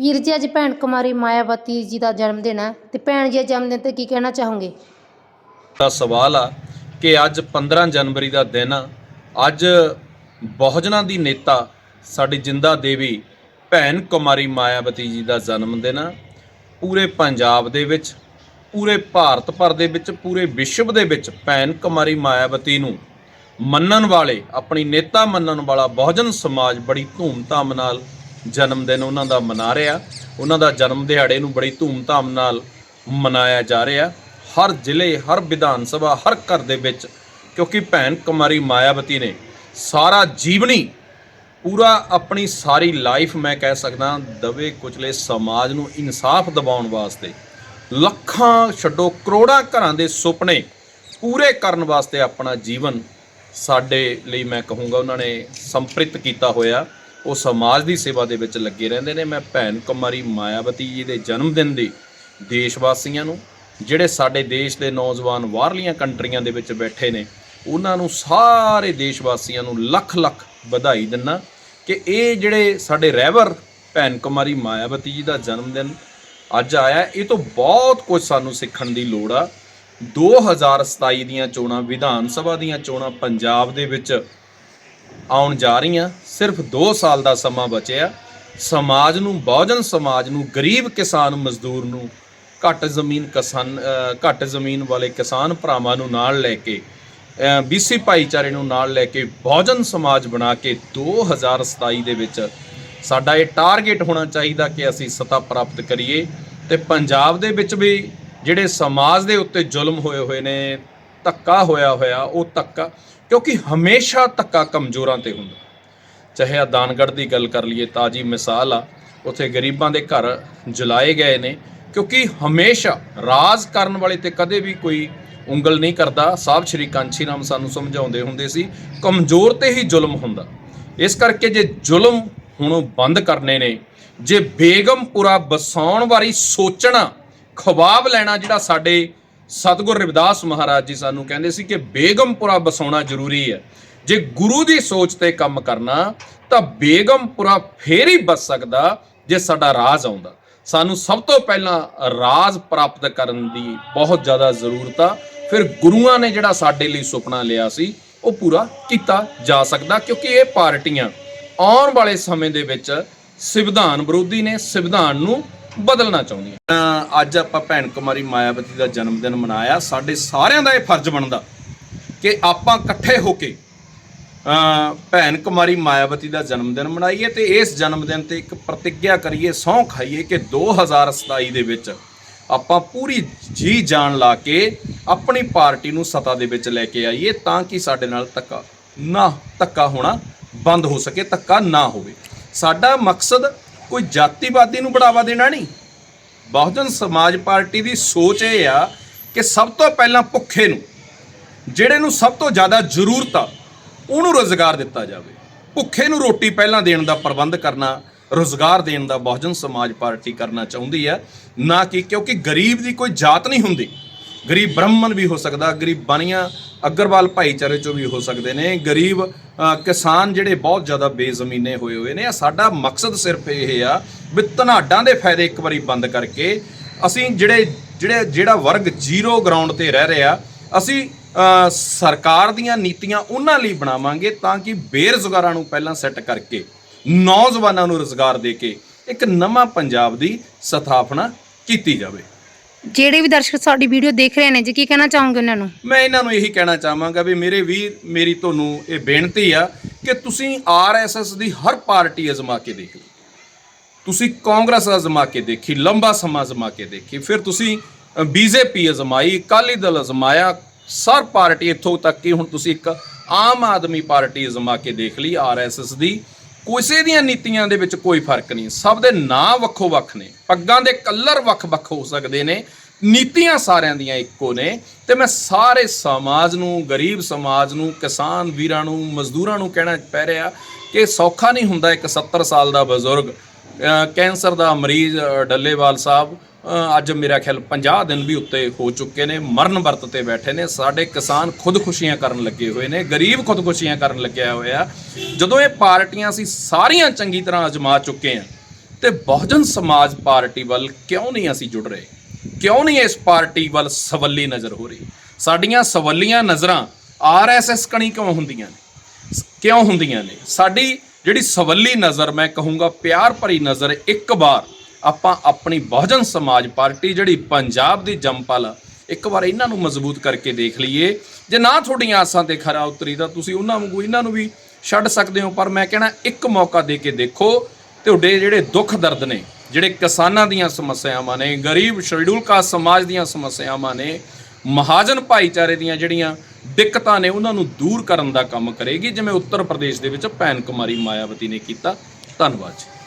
ਵੀਰ ਜੀ, ਅੱਜ ਭੈਣ ਕੁਮਾਰੀ ਮਾਇਆਵਤੀ ਜੀ ਦਾ ਜਨਮ ਦਿਨ ਹੈ ਤੇ ਭੈਣ ਜੀ ਦੇ ਜਨਮ ਦਿਨ ਤੇ ਕੀ ਕਹਿਣਾ ਚਾਹੋਗੇ? ਦਾ ਸਵਾਲ ਆ ਕਿ ਅੱਜ 15 ਜਨਵਰੀ ਦਾ ਦਿਨ ਆ। ਅੱਜ ਬਹੁਜਨਾਂ ਦੀ ਨੇਤਾ ਸਾਡੀ ਜਿੰਦਾ ਦੇਵੀ ਭੈਣ ਕੁਮਾਰੀ ਮਾਇਆਵਤੀ ਜੀ ਦਾ ਜਨਮ ਦਿਨ ਆ। ਪੂਰੇ ਪੰਜਾਬ ਦੇ ਵਿੱਚ, ਪੂਰੇ ਭਾਰਤ ਭਰ ਦੇ ਵਿੱਚ, ਪੂਰੇ ਵਿਸ਼ਵ ਦੇ ਵਿੱਚ ਭੈਣ ਕੁਮਾਰੀ ਮਾਇਆਵਤੀ ਨੂੰ ਮੰਨਣ ਵਾਲੇ, ਆਪਣੀ ਨੇਤਾ ਮੰਨਣ ਵਾਲਾ ਬਹੁਜਨ ਸਮਾਜ ਬੜੀ ਧੂਮਧਾਮ ਨਾਲ ਜਨਮ ਦਿਨ ਉਹਨਾਂ ਦਾ ਮਨਾ ਰਿਹਾ। ਉਹਨਾਂ ਦਾ ਜਨਮ ਦਿਹਾੜੇ ਨੂੰ ਬੜੀ ਧੂਮਧਾਮ ਨਾਲ ਮਨਾਇਆ ਜਾ ਰਿਹਾ। ਹਰ ਜ਼ਿਲ੍ਹੇ, ਹਰ ਵਿਧਾਨ ਸਭਾ, ਹਰ ਘਰ ਦੇ ਵਿੱਚ, ਕਿਉਂਕਿ ਭੈਣ ਕੁਮਾਰੀ ਮਾਇਆਵਤੀ ਨੇ ਸਾਰਾ ਜੀਵਨੀ ਪੂਰਾ ਆਪਣੀ ਸਾਰੀ ਲਾਈਫ ਮੈਂ ਕਹਿ ਸਕਦਾ ਦਵੇ ਕੁਚਲੇ ਸਮਾਜ ਨੂੰ ਇਨਸਾਫ ਦਿਵਾਉਣ ਵਾਸਤੇ ਲੱਖਾਂ ਛੱਡੋ ਕਰੋੜਾਂ ਘਰਾਂ ਦੇ ਸੁਪਨੇ ਪੂਰੇ ਕਰਨ ਵਾਸਤੇ ਆਪਣਾ ਜੀਵਨ ਸਾਡੇ ਲਈ ਮੈਂ ਕਹੂੰਗਾ, ਉਹਨਾਂ ਨੇ ਸੰਪ੍ਰਿਤ ਕੀਤਾ ਹੋਇਆ। ਉਹ ਸਮਾਜ ਦੀ ਸੇਵਾ ਦੇ ਵਿੱਚ ਲੱਗੇ ਰਹਿੰਦੇ ਨੇ। ਮੈਂ ਭੈਣ ਕੁਮਾਰੀ ਮਾਇਆਵਤੀ ਜੀ ਦੇ ਜਨਮ ਦਿਨ ਦੀ ਦੇਸ਼ ਵਾਸੀਆਂ ਨੂੰ, ਜਿਹੜੇ ਸਾਡੇ ਦੇਸ਼ ਦੇ ਨੌਜਵਾਨ ਬਾਹਰਲੀਆਂ ਕੰਟਰੀਆਂ ਦੇ ਵਿੱਚ ਬੈਠੇ ਨੇ, ਉਹਨਾਂ ਨੂੰ ਸਾਰੇ ਦੇਸ਼ ਵਾਸੀਆਂ ਨੂੰ ਲੱਖ ਲੱਖ ਵਧਾਈ ਦਿੰਨਾ ਕਿ ਇਹ ਜਿਹੜੇ ਸਾਡੇ ਰਹਿਬਰ ਭੈਣ ਕੁਮਾਰੀ ਮਾਇਆਵਤੀ ਜੀ ਦਾ ਜਨਮ ਦਿਨ ਅੱਜ ਆਇਆ, ਇਹ ਤੋਂ ਬਹੁਤ ਕੁਝ ਸਾਨੂੰ ਸਿੱਖਣ ਦੀ ਲੋੜ ਆ। 2027 ਦੀਆਂ ਚੋਣਾਂ, ਵਿਧਾਨ ਸਭਾ ਦੀਆਂ ਚੋਣਾਂ ਪੰਜਾਬ ਦੇ ਵਿੱਚ ਆਉਣ ਜਾ ਰਹੀਆਂ, ਸਿਰਫ 2 ਸਾਲ ਦਾ ਸਮਾਂ ਬਚਿਆ। ਸਮਾਜ ਨੂੰ, ਬਹੁਜਨ ਸਮਾਜ ਨੂੰ, ਗਰੀਬ ਕਿਸਾਨ ਮਜ਼ਦੂਰ ਨੂੰ, ਘੱਟ ਜ਼ਮੀਨ ਕਿਸਾਨ ਘੱਟ ਜ਼ਮੀਨ ਵਾਲੇ ਕਿਸਾਨ ਭਰਾਵਾਂ ਨੂੰ ਨਾਲ ਲੈ ਕੇ ਬੀਸੀ ਭਾਈਚਾਰੇ ਨੂੰ ਨਾਲ ਲੈ ਕੇ ਬਹੁਜਨ ਸਮਾਜ ਬਣਾ ਕੇ 2027 ਦੇ ਵਿੱਚ ਸਾਡਾ ਇਹ ਟਾਰਗੇਟ ਹੋਣਾ ਚਾਹੀਦਾ ਕਿ ਅਸੀਂ ਸਤਾ ਪ੍ਰਾਪਤ ਕਰੀਏ। ਤੇ ਪੰਜਾਬ ਦੇ ਵਿੱਚ ਵੀ ਜਿਹੜੇ ਸਮਾਜ ਦੇ ਉੱਤੇ ਜ਼ੁਲਮ ਹੋਏ ਹੋਏ ਨੇ ਧੱਕਾ ਹੋਇਆ ਹੋਇਆ, ਉਹ ਧੱਕਾ, ਕਿਉਂਕਿ ਹਮੇਸ਼ਾ ਧੱਕਾ ਕਮਜ਼ੋਰਾਂ ਤੇ ਹੁੰਦਾ। ਚਾਹੇ ਆ ਦਾਨਗੜ੍ਹ ਦੀ ਗੱਲ ਕਰ ਲਈਏ, ਤਾਜੀ ਮਿਸਾਲ ਆ, ਉੱਥੇ ਗਰੀਬਾਂ ਦੇ ਘਰ ਜਲਾਏ ਗਏ ਨੇ, ਕਿਉਂਕਿ ਹਮੇਸ਼ਾ ਰਾਜ ਕਰਨ ਵਾਲੇ ਤੇ ਕਦੇ ਵੀ ਕੋਈ ਉਂਗਲ ਨਹੀਂ ਕਰਦਾ। ਸਾਹਿਬ ਸ਼੍ਰੀ ਕਾਂਚੀ ਰਾਮ ਸਾਨੂੰ ਸਮਝਾਉਂਦੇ ਹੁੰਦੇ ਸੀ, ਕਮਜ਼ੋਰ ਤੇ ਹੀ ਜ਼ੁਲਮ ਹੁੰਦਾ। ਇਸ ਕਰਕੇ ਜੇ ਜ਼ੁਲਮ ਹੁਣ ਉਹ ਬੰਦ ਕਰਨੇ ਨੇ, ਜੇ ਬੇਗਮਪੁਰਾ ਬਸਾਉਣ ਵਾਲੀ ਸੋਚਣਾ, ਖਵਾਬ ਲੈਣਾ ਜਿਹੜਾ ਸਾਡੇ ਸਤਿਗੁਰ ਰਵਿਦਾਸ ਮਹਾਰਾਜ ਜੀ ਸਾਨੂੰ ਕਹਿੰਦੇ ਸੀ ਕਿ ਬੇਗਮਪੁਰਾ ਬਸਾਉਣਾ ਜ਼ਰੂਰੀ ਹੈ। ਜੇ ਗੁਰੂ ਦੀ ਸੋਚ ਤੇ ਕੰਮ ਕਰਨਾ, ਤਾਂ ਬੇਗਮਪੁਰਾ ਫੇਰ ਹੀ ਬਚ ਸਕਦਾ ਜੇ ਸਾਡਾ ਰਾਜ ਆਉਂਦਾ। ਸਾਨੂੰ ਸਭ ਤੋਂ ਪਹਿਲਾਂ ਰਾਜ ਪ੍ਰਾਪਤ ਕਰਨ ਦੀ ਬਹੁਤ ਜ਼ਿਆਦਾ ਜ਼ਰੂਰਤ ਆ। ਫਿਰ ਗੁਰੂਆਂ ਨੇ ਜਿਹੜਾ ਸਾਡੇ ਲਈ ਸੁਪਨਾ ਲਿਆ ਸੀ, ਉਹ ਪੂਰਾ ਕੀਤਾ ਜਾ ਸਕਦਾ ਕਿਉਂਕਿ ਇਹ ਪਾਰਟੀਆਂ ਆਉਣ ਵਾਲੇ ਸਮੇਂ ਦੇ ਵਿੱਚ ਸੰਵਿਧਾਨ ਵਿਰੋਧੀ ਨੇ ਸੰਵਿਧਾਨ ਨੂੰ ਬਦਲਣਾ ਚਾਹੁੰਦੀਆਂ ਅਹ ਅੱਜ ਆਪਾਂ ਭੈਣ ਕੁਮਾਰੀ ਮਾਇਆਵਤੀ ਦਾ ਜਨਮ ਦਿਨ ਮਨਾਇਆ। ਸਾਡੇ ਸਾਰਿਆਂ ਦਾ ਇਹ ਫਰਜ਼ ਬਣਦਾ ਕਿ ਆਪਾਂ ਇਕੱਠੇ ਹੋ ਕੇ ਭੈਣ ਕੁਮਾਰੀ ਮਾਇਆਵਤੀ ਦਾ ਜਨਮ ਦਿਨ ਮਨਾਈਏ ਤੇ ਇਸ ਜਨਮ ਦਿਨ ਤੇ ਇੱਕ ਪ੍ਰਤੀਗਿਆ ਕਰੀਏ, ਸਹੁੰ ਖਾਈਏ ਕਿ 2027 ਦੇ ਵਿੱਚ ਆਪਾਂ ਪੂਰੀ ਜੀ ਜਾਨ ਲਾ ਕੇ ਆਪਣੀ ਪਾਰਟੀ ਨੂੰ ਸੱਤਾ ਦੇ ਵਿੱਚ ਲੈ ਕੇ ਆਈਏ ਤਾਂ ਕਿ ਸਾਡੇ ਨਾਲ ਧੱਕਾ ਨਾ ਧੱਕਾ ਹੋਣਾ ਬੰਦ ਹੋ ਸਕੇ, ਧੱਕਾ ਨਾ ਹੋਵੇ। ਸਾਡਾ ਮਕਸਦ ਕੋਈ ਜਾਤੀਵਾਦੀ ਨੂੰ ਬੜਾਵਾ ਦੇਣਾ ਨਹੀਂ। ਬਹੁਜਨ ਸਮਾਜ ਪਾਰਟੀ ਦੀ ਸੋਚ ਇਹ ਆ ਕਿ ਸਭ ਤੋਂ ਪਹਿਲਾਂ ਭੁੱਖੇ ਨੂੰ, ਜਿਹੜੇ ਨੂੰ ਸਭ ਤੋਂ ਜ਼ਿਆਦਾ ਜ਼ਰੂਰਤ ਆ, ਉਹਨੂੰ ਰੋਜ਼ਗਾਰ ਦਿੱਤਾ ਜਾਵੇ। ਭੁੱਖੇ ਨੂੰ ਰੋਟੀ ਪਹਿਲਾਂ ਦੇਣ ਦਾ ਪ੍ਰਬੰਧ ਕਰਨਾ, ਰੋਜ਼ਗਾਰ ਦੇਣ ਦਾ ਬਹੁਜਨ ਸਮਾਜ ਪਾਰਟੀ ਕਰਨਾ ਚਾਹੁੰਦੀ ਹੈ ਨਾ ਕਿ ਕਿਉਂਕਿ ਗਰੀਬ ਦੀ ਕੋਈ ਜਾਤ ਨਹੀਂ ਹੁੰਦੀ। ਗਰੀਬ ਬ੍ਰਾਹਮਣ ਵੀ ਹੋ ਸਕਦਾ, ਗਰੀਬ ਬਾਨੀਆਂ ਅਗਰਵਾਲ ਭਾਈਚਾਰੇ ਚੋਂ ਵੀ ਹੋ ਸਕਦੇ ਨੇ। ਗਰੀਬ ਕਿਸਾਨ ਜਿਹੜੇ ਬਹੁਤ ਜ਼ਿਆਦਾ ਬੇਜ਼ਮੀਨੇ ਹੋਏ ਹੋਏ ਨੇ ਸਾਡਾ ਮਕਸਦ ਸਿਰਫ ਇਹ ਆ ਵੀ ਧਨਾਡਾਂ ਦੇ ਫਾਇਦੇ ਇੱਕ ਵਾਰੀ ਬੰਦ ਕਰਕੇ ਅਸੀਂ ਜਿਹੜੇ ਜਿਹੜੇ, ਜਿਹੜਾ ਵਰਗ ਜ਼ੀਰੋ ਗਰਾਊਂਡ ਤੇ ਰਹਿ ਰਿਹਾ, ਅਸੀਂ ਸਰਕਾਰ ਦੀਆਂ ਨੀਤੀਆਂ ਉਹਨਾਂ ਲਈ ਬਣਾਵਾਂਗੇ ਤਾਂ ਕਿ ਬੇਰੁਜ਼ਗਾਰਾਂ ਨੂੰ ਪਹਿਲਾਂ ਸੈੱਟ ਕਰਕੇ, ਨੌਜਵਾਨਾਂ ਨੂੰ ਰੋਜ਼ਗਾਰ ਦੇ ਕੇ ਇੱਕ ਨਵਾਂ ਪੰਜਾਬ ਦੀ ਸਥਾਪਨਾ ਕੀਤੀ ਜਾਵੇ। ਜਿਹੜੇ ਵੀ ਦਰਸ਼ਕ ਸਾਡੀ ਵੀਡੀਓ ਦੇਖ ਰਹੇ ਨੇ ਜੀ, ਕੀ ਕਹਿਣਾ ਚਾਹੋਗੇ ਉਹਨਾਂ ਨੂੰ? ਮੈਂ ਇਹਨਾਂ ਨੂੰ ਇਹੀ ਕਹਿਣਾ ਚਾਹਾਂਗਾ ਵੀ ਮੇਰੇ ਵੀਰ, ਮੇਰੀ ਤੁਹਾਨੂੰ ਇਹ ਬੇਨਤੀ ਆ ਕਿ ਤੁਸੀਂ ਆਰਐਸਐਸ ਦੀ ਹਰ ਪਾਰਟੀ ਅਜ਼ਮਾ ਕੇ ਦੇਖ ਲਓ। ਤੁਸੀਂ ਕਾਂਗਰਸ ਅਜ਼ਮਾ ਕੇ ਦੇਖੀ, ਲੰਬਾ ਸਮਾਂ ਅਜ਼ਮਾ ਕੇ ਦੇਖੀ, ਫਿਰ ਤੁਸੀਂ ਬੀਜੇਪੀ ਅਜ਼ਮਾਈ, ਅਕਾਲੀ ਦਲ ਅਜ਼ਮਾਇਆ, ਸਰ ਪਾਰਟੀ ਇੱਥੋਂ ਤੱਕ ਕਿ ਹੁਣ ਤੁਸੀਂ ਇੱਕ ਆਮ ਆਦਮੀ ਪਾਰਟੀ ਅਜ਼ਮਾ ਕੇ ਦੇਖ ਲਈ ਆਰਐਸਐਸ ਦੀ। ਕਿਸੇ ਦੀਆਂ ਨੀਤੀਆਂ ਦੇ ਵਿੱਚ ਕੋਈ ਫ਼ਰਕ ਨਹੀਂ। ਸਭ ਦੇ ਨਾਂ ਵੱਖੋ ਵੱਖ ਨੇ। ਪੱਗਾਂ ਦੇ ਕਲਰ ਵੱਖ-ਵੱਖ ਹੋ ਸਕਦੇ ਨੇ। ਨੀਤੀਆਂ ਸਾਰਿਆਂ ਦੀਆਂ ਇੱਕੋ ਨੇ। ਤੇ ਮੈਂ ਸਾਰੇ ਸਮਾਜ ਨੂੰ, ਗਰੀਬ ਸਮਾਜ ਨੂੰ, ਕਿਸਾਨ ਵੀਰਾਂ ਨੂੰ, ਮਜ਼ਦੂਰਾਂ ਨੂੰ ਕਹਿਣਾ ਪੈ ਰਿਹਾ ਕਿ ਸੌਖਾ ਨਹੀਂ ਹੁੰਦਾ ਇੱਕ 70 ਸਾਲ ਦਾ ਬਜ਼ੁਰਗ ਕੈਂਸਰ ਦਾ ਮਰੀਜ਼ ਡੱਲੇਵਾਲ ਸਾਹਿਬ। ਅੱਜ ਮੇਰਾ ਖਿਆਲ 50 ਦਿਨ ਵੀ ਉੱਤੇ ਹੋ ਚੁੱਕੇ ਨੇ, ਮਰਨ ਵਰਤ ਤੇ ਬੈਠੇ ਨੇ। ਸਾਡੇ ਕਿਸਾਨ ਖੁਦਕੁਸ਼ੀਆਂ ਕਰਨ ਲੱਗੇ ਹੋਏ ਨੇ, ਗਰੀਬ ਖੁਦਕੁਸ਼ੀਆਂ ਕਰਨ ਲੱਗਿਆ ਹੋਇਆ। ਜਦੋਂ ਇਹ ਪਾਰਟੀਆਂ ਅਸੀਂ ਸਾਰੀਆਂ ਚੰਗੀ ਤਰ੍ਹਾਂ ਅਜਮਾ ਚੁੱਕੇ ਆ ਤੇ ਬਹੁਜਨ ਸਮਾਜ ਪਾਰਟੀ ਵੱਲ ਕਿਉਂ ਨਹੀਂ ਅਸੀਂ ਜੁੜ ਰਹੇ? ਕਿਉਂ ਨਹੀਂ ਇਸ ਪਾਰਟੀ ਵੱਲ ਸਵੱਲੀ ਨਜ਼ਰ ਹੋ ਰਹੀ? ਸਾਡੀਆਂ ਸਵੱਲੀਆਂ ਨਜ਼ਰਾਂ ਆਰਐਸਐਸ ਕਣੀ ਕਿਉਂ ਹੁੰਦੀਆਂ ਨੇ? ਕਿਉਂ ਹੁੰਦੀਆਂ ਨੇ? ਸਾਡੀ ਜਿਹੜੀ ਸਵੱਲੀ ਨਜ਼ਰ, ਮੈਂ ਕਹੂੰਗਾ ਪਿਆਰ ਭਰੀ ਨਜ਼ਰ ਇੱਕ ਵਾਰ ਆਪਾਂ ਆਪਣੀ ਬਹੁਜਨ ਸਮਾਜ ਪਾਰਟੀ ਜਿਹੜੀ ਪੰਜਾਬ ਦੀ ਜੰਪਲ ਆ, ਇੱਕ ਵਾਰ ਇਹਨਾਂ ਨੂੰ ਮਜ਼ਬੂਤ ਕਰਕੇ ਦੇਖ ਲਈਏ। ਜੇ ਨਾ ਤੁਹਾਡੀਆਂ ਆਸਾਂ ਤੇ ਖਰਾ ਉਤਰੀ ਤਾਂ ਤੁਸੀਂ ਉਹਨਾਂ ਵਾਂਗੂ ਇਹਨਾਂ ਨੂੰ ਵੀ ਛੱਡ ਸਕਦੇ ਹੋ, ਪਰ ਮੈਂ ਕਹਿਣਾ, ਇੱਕ ਮੌਕਾ ਦੇ ਕੇ ਦੇਖੋ, ਤੁਹਾਡੇ ਜਿਹੜੇ ਦੁੱਖ ਦਰਦ ਨੇ, ਜਿਹੜੇ ਕਿਸਾਨਾਂ ਦੀਆਂ ਸਮੱਸਿਆਵਾਂ ਨੇ, ਗਰੀਬ ਸ਼ਡਿਊਲ ਕਾਸਟ ਸਮਾਜ ਦੀਆਂ ਸਮੱਸਿਆਵਾਂ ਨੇ, ਮਹਾਜਨ ਭਾਈਚਾਰੇ ਦੀਆਂ ਜਿਹੜੀਆਂ ਦਿੱਕਤਾਂ ਨੇ, ਉਹਨਾਂ ਨੂੰ ਦੂਰ ਕਰਨ ਦਾ ਕੰਮ ਕਰੇਗੀ, ਜਿਵੇਂ ਉੱਤਰ ਪ੍ਰਦੇਸ਼ ਦੇ ਵਿੱਚ ਭੈਣ ਕੁਮਾਰੀ ਮਾਇਆਵਤੀ ਨੇ ਕੀਤਾ। ਧੰਨਵਾਦ ਜੀ।